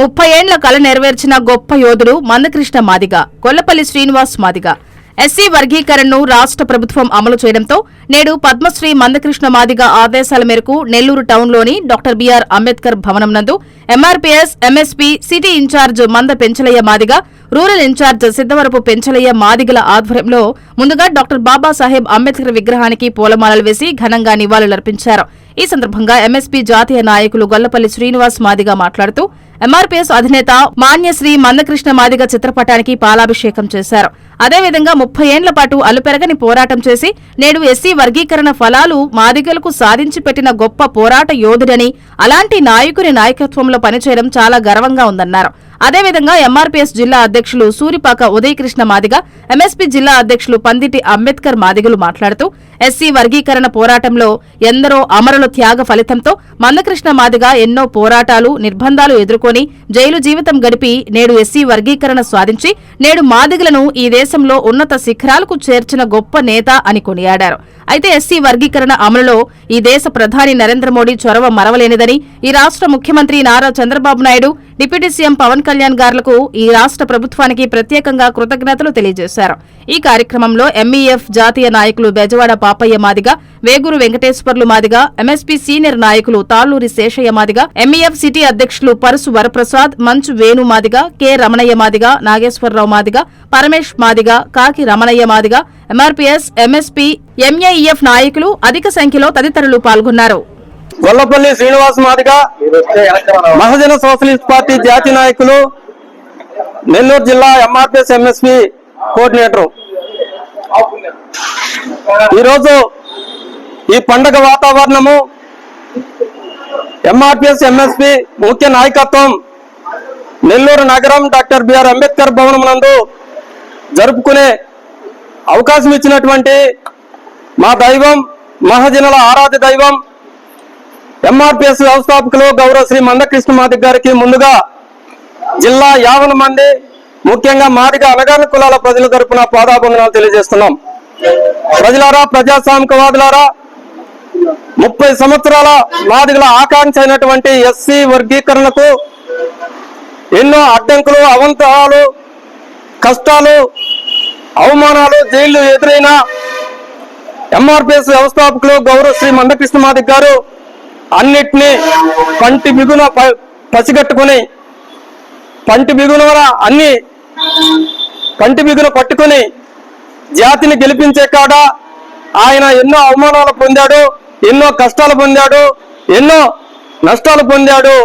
ముప్పై ఏండ్ల కళ నెరవేర్చిన గొప్ప యోధుడు మందకృష్ణ మాదిగ కొల్లపల్లి శ్రీనివాస్ మాదిగ. ఎస్సీ వర్గీకరణను రాష్ట్ర ప్రభుత్వం అమలు చేయడంతో నేడు పద్మశ్రీ మందకృష్ణ మాదిగ ఆదేశాల మేరకు నెల్లూరు టౌన్లోని డాక్టర్ బీఆర్ అంబేద్కర్ భవనం నందు MRPS MSP city incharge Manda Penchalaiah Madiga rural incharge Siddavarapu Penchalaiah మాదిగల ఆధ్వర్యంలో ముందుగా డాక్టర్ బాబాసాహెబ్ అంబేద్కర్ విగ్రహానికి పూలమాలలు వేసి ఘనంగా నివాళులర్పించారు. ఈ సందర్భంగా ఎంఎస్పీ జాతీయ నాయకులు గొల్లపల్లి శ్రీనివాస్ మాదిగ మాట్లాడుతూ ఎంఆర్పీఎస్ అధినేత మాన్యశ్రీ మందకృష్ణ మాదిగ చిత్రపటానికి పాలాభిషేకం చేశారు. అదేవిధంగా ముప్పై ఏండ్ల పాటు అలుపెరగని పోరాటం చేసి నేడు ఎస్సీ వర్గీకరణ ఫలాలు మాదిగలకు సాధించి పెట్టిన గొప్ప పోరాట యోధుడని అలాంటి నాయకుని నాయకత్వంలో పనిచేయడం చాలా గర్వంగా ఉందన్నారు. అదేవిధంగా ఎంఆర్పీఎస్ జిల్లా అధ్యక్షులు సూరిపాక ఉదయకృష్ణ మాదిగ ఎంఎస్పీ జిల్లా అధ్యక్షులు పందిటి అంబేద్కర్ మాదిగలు మాట్లాడుతూ ఎస్సీ వర్గీకరణ పోరాటంలో ఎందరో అమరుల త్యాగ ఫలితంతో మందకృష్ణ మాదిగ ఎన్నో పోరాటాలు నిర్బంధాలు ఎదుర్కొని జైలు జీవితం గడిపి నేడు ఎస్సీ వర్గీకరణ సాధించి నేడు మాదిగలను ఈ దేశంలో ఉన్నత శిఖరాలకు చేర్చిన గొప్ప నేత అని కొనియాడారు. అయితే ఎస్సీ వర్గీకరణ అమలులో ఈ దేశ ప్రధాని నరేంద్ర మోడీ చొరవ మరవలేనిదని ఈ రాష్ట్ర ముఖ్యమంత్రి నారా చంద్రబాబు నాయుడు డిప్యూటీ సీఎం పవన్ కళ్యాణ్ గారులకు ఈ రాష్ట్ర ప్రభుత్వానికి ప్రత్యేకంగా కృతజ్ఞతలు తెలియజేశారు. ఈ కార్యక్రమంలో ఎంఈఎఫ్ జాతీయ నాయకులు బెజవాడ పాపయ్య మాదిగ వేగూరు వెంకటేశ్వర్లు మాదిగ ఎంఎస్పీ సీనియర్ నాయకులు తాళ్ళూరి శేషయ్య మాదిగ ఎంఈఎఫ్ సిటీ అధ్యక్షులు Parusu Varaprasad Manchu Venu Madiga K Ramanaiah Madiga Nageswararao Madiga Paramesh Madiga Kaki Ramanaiah Madiga MRPS MSP MAEF నాయకులు అధిక సంఖ్యలో తదితరులు పాల్గొన్నారు. గొల్లపల్లి శ్రీనివాస్ మాదిగ మహజన సోషలిస్ట్ పార్టీ జాతీయ నాయకులు నెల్లూరు జిల్లా ఎంఆర్పిఎస్ ఎంఎస్పి కోఆర్డినేటర్. ఈరోజు ఈ పండగ వాతావరణము ఎంఆర్పిఎస్ ఎంఎస్పి ముఖ్య నాయకత్వం నెల్లూరు నగరం డాక్టర్ బిఆర్ అంబేద్కర్ భవనం నందు జరుపుకునే అవకాశం ఇచ్చినటువంటి మా దైవం మహజనుల ఆరాధ్య దైవం ఎంఆర్పిఎస్ వ్యవస్థాపకులు గౌరవ శ్రీ మందకృష్ణ మాదిక్ గారికి ముందుగా జిల్లా యావన మంది ముఖ్యంగా మాదిగ అనగాన కులాల ప్రజల తరపున పాదాబంధనాలు తెలియజేస్తున్నాం. ప్రజలారా ప్రజాస్వామికవాదులారా ముప్పై సంవత్సరాల మాదిగల ఆకాంక్ష అయినటువంటి ఎస్సీ వర్గీకరణకు ఎన్నో అడ్డంకులు అవంతరాలు కష్టాలు అవమానాలు జైళ్ళు ఎదురైన ఎంఆర్పిఎస్ వ్యవస్థాపకులు గౌరవ శ్రీ మందకృష్ణ మాదిక్ గారు అన్నిటినీ పంటి బిగున ప- పసిగట్టుకుని పంటి బిగున అన్ని పంటి బిగున పట్టుకుని జాతిని గెలిపించే కాడ ఆయన ఎన్నో అవమానాలు పొందాడు ఎన్నో కష్టాలు పొందాడు ఎన్నో నష్టాలు పొందాడు.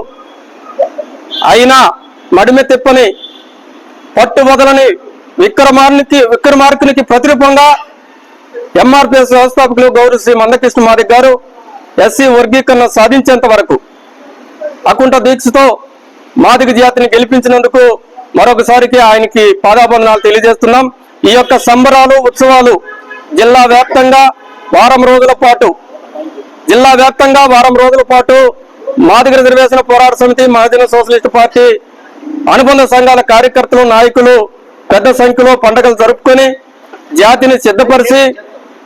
అయినా మడిమె తిప్పని పట్టు వదలని విక్రమార్నికి విక్రమార్కునికి ప్రతిరూపంగా ఎంఆర్పిఎస్ వ్యవస్థాపకులు గౌరవ శ్రీ మందకృష్ణ మాదిక్ గారు ఎస్సీ వర్గీకరణ సాధించేంత వరకు అకుంఠ దీక్షతో మాదిగ జాతిని గెలిపించినందుకు మరొకసారికి ఆయనకి పాదాబంధనాలు తెలియజేస్తున్నాం. ఈ యొక్క సంబరాలు ఉత్సవాలు జిల్లా వ్యాప్తంగా వారం రోజుల పాటు జిల్లా వ్యాప్తంగా వారం రోజుల పాటు మాదిగ రిజర్వేషన్ పోరాట సమితి మహాజన సోషలిస్ట్ పార్టీ అనుబంధ సంఘాల కార్యకర్తలు నాయకులు పెద్ద సంఖ్యలో పండుగలు జరుపుకొని జాతిని సిద్ధపరిచి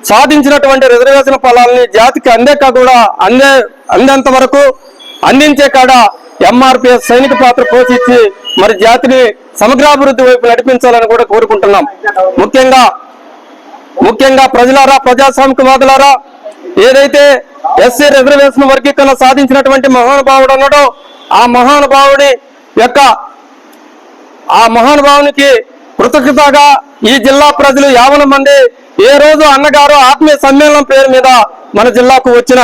సాధించినటువంటి రిజర్వేషన్ ఫలాలని జాతికి అందేకా కూడా అందే అందేంత వరకు అందించే కాడ ఎంఆర్పిఎస్ సైనిక పాత్ర పోషించి మరి జాతిని సమగ్రాభివృద్ధి వైపు నడిపించాలని కూడా కోరుకుంటున్నాం. ముఖ్యంగా ముఖ్యంగా ప్రజలారా ప్రజాస్వామికవాదులారా ఏదైతే ఎస్సీ రిజర్వేషన్ వర్గీకరణ సాధించినటువంటి మహానుభావుడు ఉన్నాడో ఆ మహానుభావుడి యొక్క ఆ మహానుభావునికి కృతజ్ఞతగా ఈ జిల్లా ప్రజలు యావన మంది ఏ రోజు అన్నగారు ఆత్మీయ సమ్మేళనం పేరు మీద మన జిల్లాకు వచ్చిన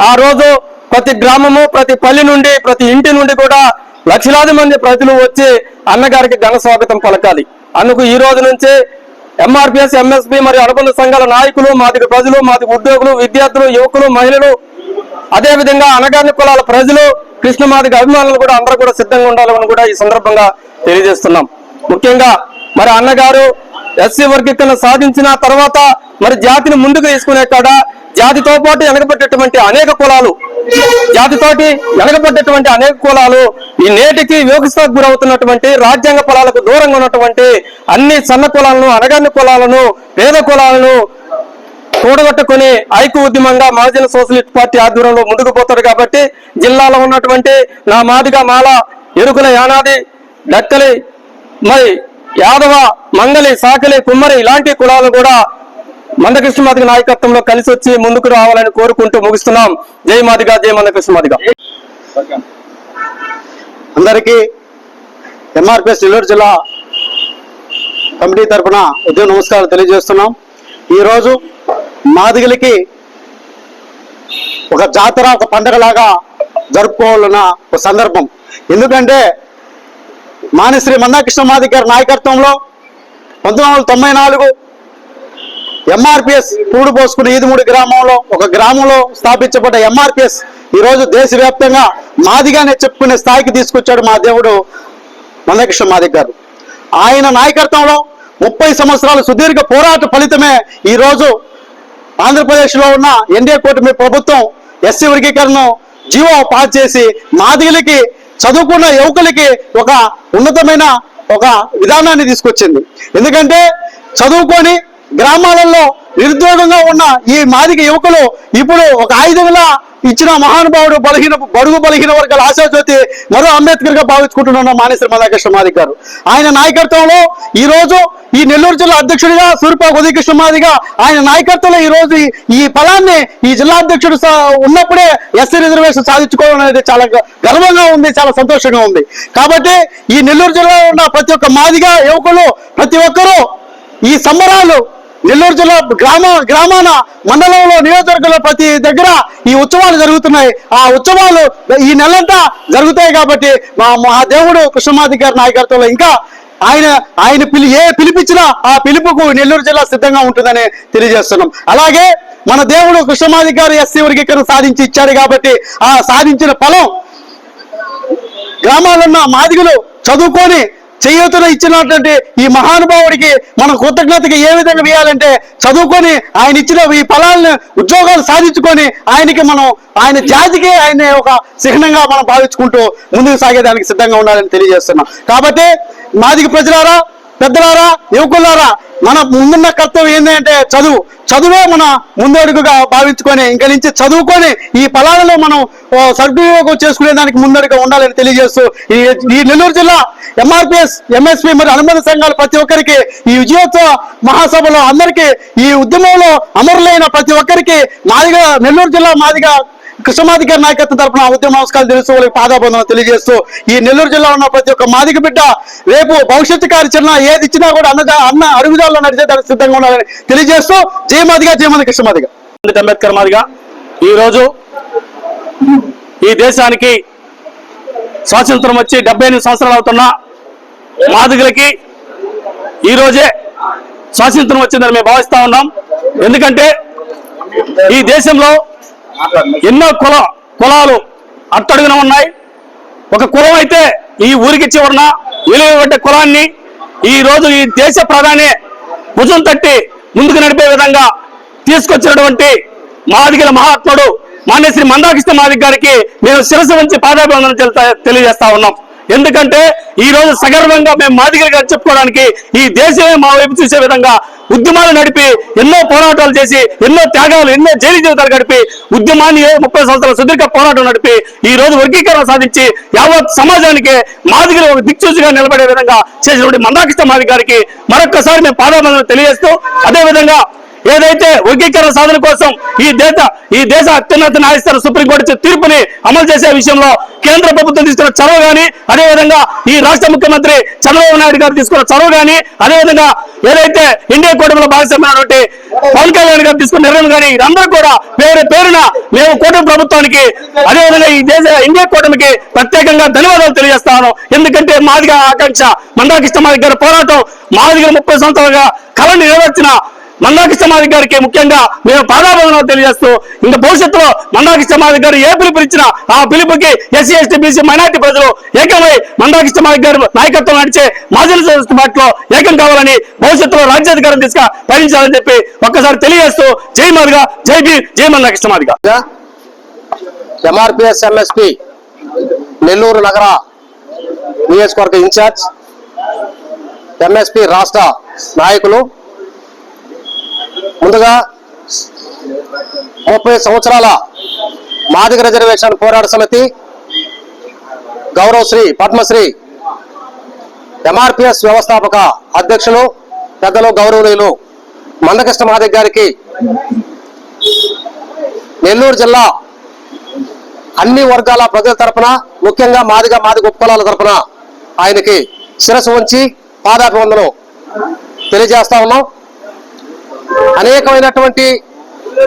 ఆ రోజు ప్రతి గ్రామము ప్రతి పల్లి నుండి ప్రతి ఇంటి నుండి కూడా లక్షలాది మంది ప్రజలు వచ్చి అన్నగారికి ఘన స్వాగతం పలకాలి. అందుకు ఈ రోజు నుంచి ఎంఆర్పిఎస్ ఎంఎస్బి మరియు అనుబంధ సంఘాల నాయకులు మాదిగ ప్రజలు మాదిగ ఉద్యోగులు విద్యార్థులు యువకులు మహిళలు అదేవిధంగా అనగాని కులాల ప్రజలు కృష్ణమాదిగ అభిమానులు కూడా అందరూ కూడా సిద్ధంగా ఉండాలని కూడా ఈ సందర్భంగా తెలియజేస్తున్నాం. ముఖ్యంగా మరి అన్నగారు ఎస్సీ వర్గీకరణ సాధించిన తర్వాత మరి జాతిని ముందుకు తీసుకునే కాడ జాతితో పాటు వెనకబడ్డటువంటి అనేక కులాలు. జాతితోటి వెనకబడ్డటువంటి అనేక కులాలు ఈ నేటికి వివక్షకు గురవుతున్నటువంటి రాజ్యాంగ కులాలకు దూరంగా ఉన్నటువంటి అన్ని సన్న కులాలను అనగాని కులాలను పేద కులాలను కూడగట్టుకుని ఐక్య ఉద్యమంగా మహాజన సోషలిస్ట్ పార్టీ ఆధ్వర్యంలో ముందుకు పోతారు కాబట్టి జిల్లాలో ఉన్నటువంటి నా మాదిగా మాల ఎరుకుల యానాది డక్కలి మరి యాదవ మంగళి సాకలి కుమ్మరి ఇలాంటి కులాలు కూడా మందకృష్ణ మాదిగ నాయకత్వంలో కలిసి వచ్చి ముందుకు రావాలని కోరుకుంటూ ముగిస్తున్నాం. జై మాదిగా జై మందకృష్ణ మాదిగ అందరికీ ఎంఆర్పిఎస్ నెల్లూరు జిల్లా కమిటీ తరపున ఉదయం నమస్కారాలు తెలియజేస్తున్నాం. ఈరోజు మాదిగలకి ఒక జాతర ఒక పండగలాగా జరుపుకోవాలన్న ఒక సందర్భం. ఎందుకంటే మానిశ్రీ మందాకృష్ణ మాదిగ గారి నాయకత్వంలో పంతొమ్మిది వందల తొంభై నాలుగు ఎంఆర్పిఎస్ పూడు పోసుకుని ఈదుమూడి గ్రామంలో ఒక గ్రామంలో స్థాపించబడ్డ ఎంఆర్పిఎస్ ఈ రోజు దేశవ్యాప్తంగా మాదిగానే చెప్పుకునే స్థాయికి తీసుకొచ్చాడు మా దేవుడు మందకృష్ణ మాదిక్ గారు. ఆయన నాయకత్వంలో ముప్పై సంవత్సరాల సుదీర్ఘ పోరాట ఫలితమే ఈరోజు ఆంధ్రప్రదేశ్లో ఉన్న ఎన్డీఏ కూటమి ప్రభుత్వం ఎస్సీ వర్గీకరణను జీవో పాస్ చేసి మాదిగలకి చదువుకున్న యువకులకి ఒక ఉన్నతమైన ఒక విధానాన్ని తీసుకొచ్చింది. ఎందుకంటే చదువుకొని గ్రామాలలో నిరుద్యోగంగా ఉన్న ఈ మాదిక యువకులు ఇప్పుడు ఒక ఆయుధంలా ఇచ్చిన మహానుభావుడు బలహీన బడుగు బలహీన వర్గాల ఆశాజ్యోతి మరో అంబేద్కర్గా భావించుకుంటున్నాను మానేశ్వర మాధాకృష్ణ మాదిగ గారు. ఆయన నాయకత్వంలో ఈ రోజు ఈ నెల్లూరు జిల్లా అధ్యక్షుడిగా సూర్యపా ఉదయకృష్ణ మాదిగా ఆయన నాయకత్వంలో ఈ రోజు ఈ- ఫలాన్ని ఈ జిల్లా అధ్యక్షుడు ఉన్నప్పుడే ఎస్సీ రిజర్వేషన్ సాధించుకోవడం అనేది చాలా గర్వంగా ఉంది చాలా సంతోషంగా ఉంది. కాబట్టి ఈ నెల్లూరు జిల్లాలో ఉన్న ప్రతి ఒక్క మాదిగా యువకులు ప్రతి ఒక్కరూ ఈ సంబరాలు నెల్లూరు జిల్లా గ్రామ గ్రామాన మండలంలో నియోజకవర్గంలో ప్రతి దగ్గర ఈ ఉత్సవాలు జరుగుతున్నాయి. ఆ ఉత్సవాలు ఈ నెలంతా జరుగుతాయి కాబట్టి మా మా దేవుడు కృష్ణమాది గారి నాయకత్వంలో ఇంకా ఆయన ఆయన పిలి ఏ పిలిపించినా ఆ పిలుపుకు నెల్లూరు జిల్లా సిద్ధంగా ఉంటుందని తెలియజేస్తున్నాం. అలాగే మన దేవుడు కృష్ణమాది గారు ఎస్సీ వర్గీకరణ సాధించి ఇచ్చాడు కాబట్టి ఆ సాధించిన ఫలం గ్రామాలున్న మాదిగులు చదువుకొని చేయూతను ఇచ్చినటువంటి ఈ మహానుభావుడికి మనం కృతజ్ఞతకి ఏ విధంగా వేయాలంటే చదువుకొని ఆయన ఇచ్చిన ఈ ఫలాలను ఉద్యోగాలు సాధించుకొని ఆయనకి మనం ఆయన జాతికి ఆయన ఒక చిహ్నంగా మనం భావించుకుంటూ ముందుకు సాగేదానికి సిద్ధంగా ఉండాలని తెలియజేస్తున్నాం. కాబట్టి మాదిగ ప్రజలారా పెద్దలారా యువకులారా మన ముందున్న కర్తవ్యం ఏంటంటే చదువు. చదువే మన ముందడుగుగా భావించుకొని ఇంక నుంచి చదువుకొని ఈ ఫలాలలో మనం సద్వినియోగం చేసుకునే దానికి ముందడుగా ఉండాలని తెలియజేస్తూ ఈ ఈ నెల్లూరు జిల్లా ఎంఆర్పిఎస్ ఎంఎస్పి మరియు అనుబంధ సంఘాలు ప్రతి ఒక్కరికి ఈ విజయోత్సవ మహాసభలో అందరికీ ఈ ఉద్యమంలో అమరులైన ప్రతి ఒక్కరికి మాదిగా నెల్లూరు జిల్లా మాదిగా కృష్ణమాధికారి నాయకత్వం తరపున ఉద్యమ నమస్కారాలు తెలుసు వాళ్ళకి పాదాబంధన తెలియజేస్తూ ఈ నెల్లూరు జిల్లా ఉన్న ప్రతి ఒక్క మాదిక బిడ్డ రేపు భవిష్యత్తు కార్యాచరణ ఏది ఇచ్చినా కూడా అన్న అన్న నడిచే నడిచేదానికి సిద్ధంగా ఉండాలని తెలియజేస్తూ జయమాదిగా జయమాది కృష్ణమాదిగా పండిత్ అంబేద్కర్ మాదిగా ఈరోజు ఈ దేశానికి స్వాతంత్రం వచ్చి డెబ్బై ఎనిమిది సంవత్సరాలు అవుతున్న మాదిగలకి ఈ రోజే స్వాతంత్రం వచ్చిందని మేము భావిస్తా ఉన్నాం. ఎందుకంటే ఈ దేశంలో ఎన్నో కుల కులాలు అట్టడుగున ఉన్నాయి. ఒక కులం అయితే ఈ ఊరికి చివరన విలువబడ్డ కులాన్ని ఈ రోజు ఈ దేశ ప్రధాని భుజం తట్టి ముందుకు నడిపే విధంగా తీసుకొచ్చినటువంటి మాదిగల మహాత్ముడు మాన్యశ్రీ మందాకృష్ణ మాదిగ గారికి మేము శిరస్సు వంచి పాదాభివందనం తెలియజేస్తా ఉన్నాం. ఎందుకంటే ఈ రోజు సగర్వంగా మేము మాదిగలు గారు చెప్పుకోవడానికి ఈ దేశమే మా వైపు చూసే విధంగా ఉద్యమాలు నడిపి ఎన్నో పోరాటాలు చేసి ఎన్నో త్యాగాలు ఎన్నో జైలు జీవితాలు గడిపి ఉద్యమాన్ని ముప్పై సంవత్సరాల సుదీర్ఘ పోరాటం నడిపి ఈ రోజు వర్గీకరణ సాధించి యావత్ సమాజానికి మాదిగలు ఒక దిక్సూచిగా నిలబడే విధంగా చేసినటువంటి మందాకృష్ణ మాది గారికి మరొక్కసారి మేము పాదాబంధన తెలియజేస్తూ అదే విధంగా ఏదైతే వర్గీకరణ సాధన కోసం ఈ దేశ ఈ దేశ అత్యున్నత న్యాయస్థానం సుప్రీంకోర్టు తీర్పుని అమలు చేసే విషయంలో కేంద్ర ప్రభుత్వం తీసుకున్న చొరవ కానీ అదేవిధంగా ఈ రాష్ట్ర ముఖ్యమంత్రి చంద్రబాబు నాయుడు గారు తీసుకున్న చొరవ కానీ అదేవిధంగా ఏదైతే ఇండియా కూటమిలో భాగస్వామ్యమైనటువంటి పవన్ కళ్యాణ్ గారు తీసుకున్న నిర్ణయం కానీ ఇదందరూ కూడా పేరు పేరున మేము కూటమి ప్రభుత్వానికి అదేవిధంగా ఈ దేశ ఇండియా కూటమికి ప్రత్యేకంగా ధన్యవాదాలు తెలియజేస్తాను. ఎందుకంటే మాదిగా ఆకాంక్ష మందాకృష్ణ మాదిగ గారి పోరాటం మాదిగల ముప్పై సంవత్సరాలుగా కళను నెరవేర్చిన మందాకృష్ణ మాదిగ గారికి ముఖ్యంగా మేము పాదాబంధనాలు తెలియజేస్తూ ఇంత భవిష్యత్తులో మందాకృష్ణ మాదిగ గారు ఏ పిలుపు ఇచ్చినా ఆ పిలుపుకి ఎస్సీ ఎస్టీ బీసీ మైనార్టీ ప్రజలు ఏకమై మందాకృష్ణ మాదిగ గారు నాయకత్వం నడిచే మాజీ పార్టీలో ఏకం కావాలని భవిష్యత్తులో రాజ్యాధికారం తీసుక పయనించాలని చెప్పి ఒక్కసారి తెలియజేస్తూ జై మాదిగా జై బీ జై మందాకృష్ణ మాదిగ ఎంఆర్పిఎస్ ఎంఎస్పి నెల్లూరు నగర నియోజకవర్గ ఇన్ఛార్జ్ ఎంఎస్పి రాష్ట్ర నాయకులు ముందుగా ముప్పై సంవత్సరాల మాదిగ రిజర్వేషన్ పోరాట సమితి గౌరవ శ్రీ పద్మశ్రీ ఎంఆర్పిఎస్ వ్యవస్థాపక అధ్యక్షులు పెద్దలు గౌరవనీయులు మందకృష్ణ మహాదేవ్ గారికి నెల్లూరు జిల్లా అన్ని వర్గాల ప్రజల తరపున ముఖ్యంగా మాదిగ మాదిగ ఉపకులాల తరపున ఆయనకి శిరస్సు ఉంచి పాదాభివందనం తెలియజేస్తా ఉన్నాం. అనేకమైనటువంటి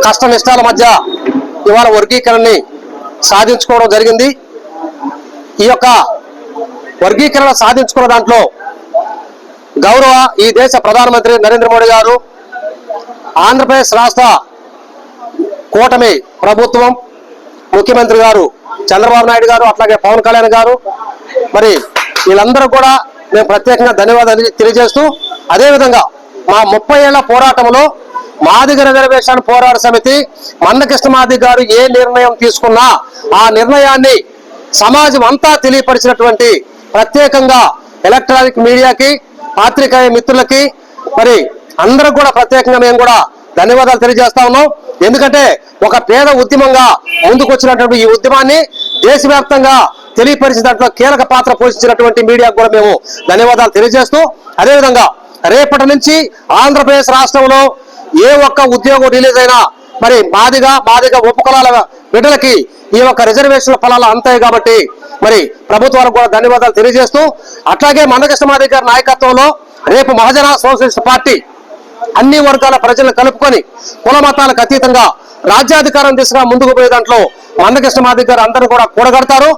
కష్ట నిష్టాల మధ్య ఇవాళ వర్గీకరణని సాధించుకోవడం జరిగింది. ఈ యొక్క వర్గీకరణ సాధించుకున్న దాంట్లో గౌరవ ఈ దేశ ప్రధానమంత్రి నరేంద్ర మోడీ గారు ఆంధ్రప్రదేశ్ రాష్ట్ర కూటమి ప్రభుత్వం ముఖ్యమంత్రి గారు చంద్రబాబు నాయుడు గారు అట్లాగే పవన్ కళ్యాణ్ గారు మరి వీళ్ళందరూ కూడా మేము ప్రత్యేకంగా ధన్యవాదాలు తెలియజేస్తూ అదేవిధంగా మా ముప్పై ఏళ్ళ పోరాటంలో మాదిగ రిజర్వేషన్ పోరాట సమితి మందకృష్ణ మాది గారు ఏ నిర్ణయం తీసుకున్నా ఆ నిర్ణయాన్ని సమాజం అంతా తెలియపరిచినటువంటి ప్రత్యేకంగా ఎలక్ట్రానిక్ మీడియాకి పాత్రికేయ మిత్రులకి మరి అందరూ కూడా ప్రత్యేకంగా మేము కూడా ధన్యవాదాలు తెలియజేస్తా ఉన్నాం. ఎందుకంటే ఒక పేద ఉద్యమంగా ముందుకు వచ్చినటువంటి ఈ ఉద్యమాన్ని దేశవ్యాప్తంగా తెలియపరిచిన దాంట్లో కీలక పాత్ర పోషించినటువంటి మీడియాకు కూడా మేము ధన్యవాదాలు తెలియజేస్తూ అదేవిధంగా రేపటి నుంచి ఆంధ్రప్రదేశ్ రాష్ట్రంలో ఏ ఒక్క ఉద్యోగం రిలీజ్ అయినా మరి మాదిగా మాదిగా ఉపకులాల బిడ్డలకి ఈ యొక్క రిజర్వేషన్ల ఫలాలు అంతాయి కాబట్టి మరి ప్రభుత్వాలకు కూడా ధన్యవాదాలు తెలియజేస్తూ అట్లాగే మందకృష్ణ మాదిగ గారి నాయకత్వంలో రేపు మహాజన సోషలిస్ట్ పార్టీ అన్ని వర్గాల ప్రజలను కలుపుకొని కుల మతాలకు అతీతంగా రాజ్యాధికారం దిశగా ముందుకు పోయే దాంట్లో మందకృష్ణ మాదిగ గారు అందరూ కూడా కూడగడతారు.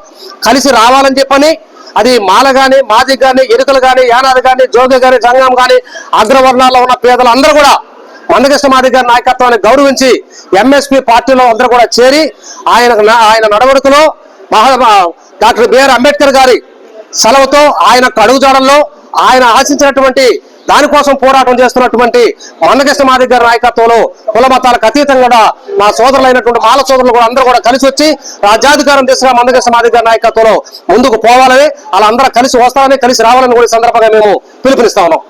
కలిసి రావాలని చెప్పని అది మాల కానీ మాది కానీ ఎరుకలు కానీ యానాది కానీ జోగి కానీ జంగం కానీ అగ్రవర్ణాల్లో ఉన్న పేదలు అందరూ కూడా మందకృష్ణ మాదిగ గారి నాయకత్వాన్ని గౌరవించి ఎంఎస్పి పార్టీలో అందరూ కూడా చేరి ఆయన ఆయన నడవడికలో మహా డాక్టర్ బిఆర్ అంబేద్కర్ గారి సెలవుతో ఆయన అడుగుజాడల్లో ఆయన ఆశించినటువంటి దానికోసం పోరాటం చేస్తున్నటువంటి మందకృష్ణ మాదిగ గారి నాయకత్వంలో కుల మతాలకు అతీతంగా కూడా మా సోదరులైనటువంటి మాల సోదరులు కూడా అందరూ కూడా కలిసి వచ్చి రాజ్యాధికారం తీసుకున్న మందకృష్ణ మాదిగ గారి నాయకత్వంలో ముందుకు పోవాలని వాళ్ళందరూ కలిసి వస్తామని కలిసి రావాలని కూడా సందర్భంగా మేము పిలుపునిస్తా ఉన్నాం.